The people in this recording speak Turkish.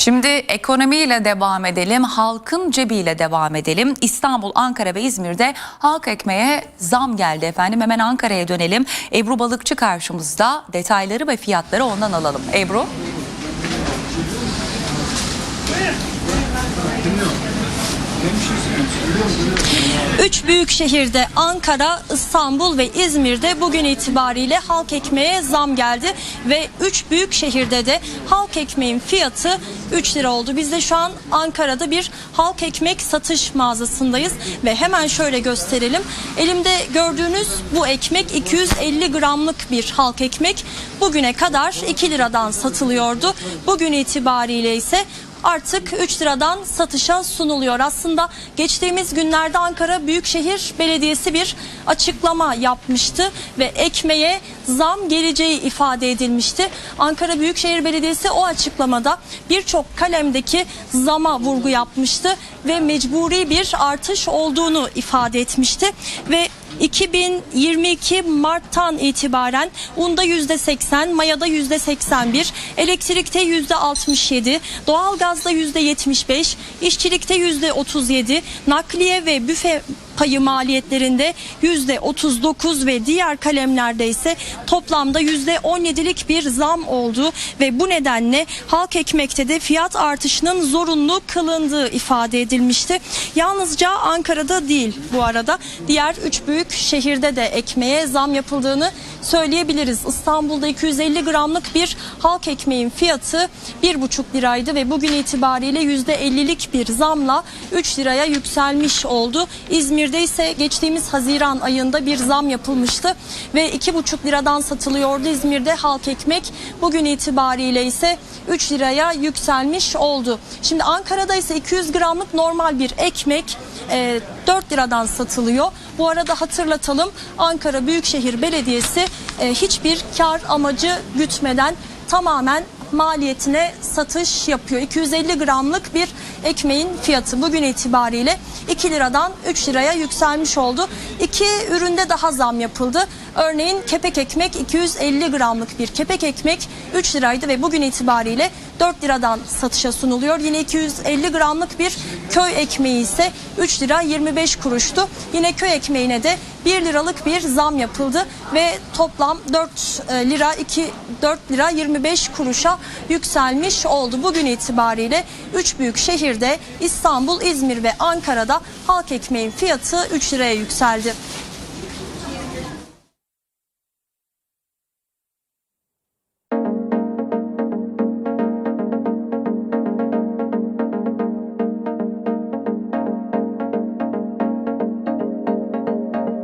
Şimdi ekonomiyle devam edelim, halkın cebiyle devam edelim. İstanbul, Ankara ve İzmir'de halk ekmeğe zam geldi efendim. Hemen Ankara'ya dönelim. Ebru Balıkçı karşımızda. Detayları ve fiyatları ondan alalım. Ebru. Üç büyük şehirde Ankara, İstanbul ve İzmir'de bugün itibariyle halk ekmeğe zam geldi ve üç büyük şehirde de halk ekmeğin fiyatı 3 lira oldu. Biz de şu an Ankara'da bir halk ekmek satış mağazasındayız ve hemen şöyle gösterelim. Elimde gördüğünüz bu ekmek 250 gramlık bir halk ekmek. Bugüne kadar 2 liradan satılıyordu. Bugün itibariyle ise artık 3 liradan satışa sunuluyor. Aslında geçtiğimiz günlerde Ankara Büyükşehir Belediyesi bir açıklama yapmıştı ve ekmeğe zam geleceği ifade edilmişti. Ankara Büyükşehir Belediyesi o açıklamada birçok kalemdeki zama vurgu yapmıştı ve mecburi bir artış olduğunu ifade etmişti ve 2022 Mart'tan itibaren unda %80, mayada %81, elektrikte %67, doğalgazda %75, işçilikte %37, nakliye ve büfe payı maliyetlerinde %39 ve diğer kalemlerde ise toplamda %17'lik bir zam oldu ve bu nedenle halk ekmekte de fiyat artışının zorunlu kılındığı ifade edilmişti. Yalnızca Ankara'da değil bu arada diğer 3 büyük şehirde de ekmeğe zam yapıldığını söyleyebiliriz. İstanbul'da 250 gramlık bir halk ekmeğin fiyatı 1,5 liraydı ve bugün itibariyle %50'lik bir zamla 3 liraya yükselmiş oldu. İzmir'de ise geçtiğimiz Haziran ayında bir zam yapılmıştı ve 2,5 liradan satılıyordu İzmir'de halk ekmek. Bugün itibariyle ise 3 liraya yükselmiş oldu. Şimdi Ankara'da ise 200 gramlık normal bir ekmek e, 4 liradan satılıyor. Bu arada hatırlatalım Ankara Büyükşehir Belediyesi e, hiçbir kar amacı gütmeden tamamen maliyetine satış yapıyor. 250 gramlık bir ekmeğin fiyatı bugün itibariyle 2 liradan 3 liraya yükselmiş oldu. İki üründe daha zam yapıldı. Örneğin kepek ekmek 250 gramlık bir kepek ekmek 3 liraydı ve bugün itibariyle 4 liradan satışa sunuluyor. Yine 250 gramlık bir köy ekmeği ise 3 lira 25 kuruştu. Yine köy ekmeğine de 1 liralık bir zam yapıldı ve toplam 4 lira 2 4 lira 25 kuruşa yükselmiş oldu. Bugün itibariyle 3 büyük şehirde İstanbul, İzmir ve Ankara'da halk ekmeğin fiyatı 3 liraya yükseldi.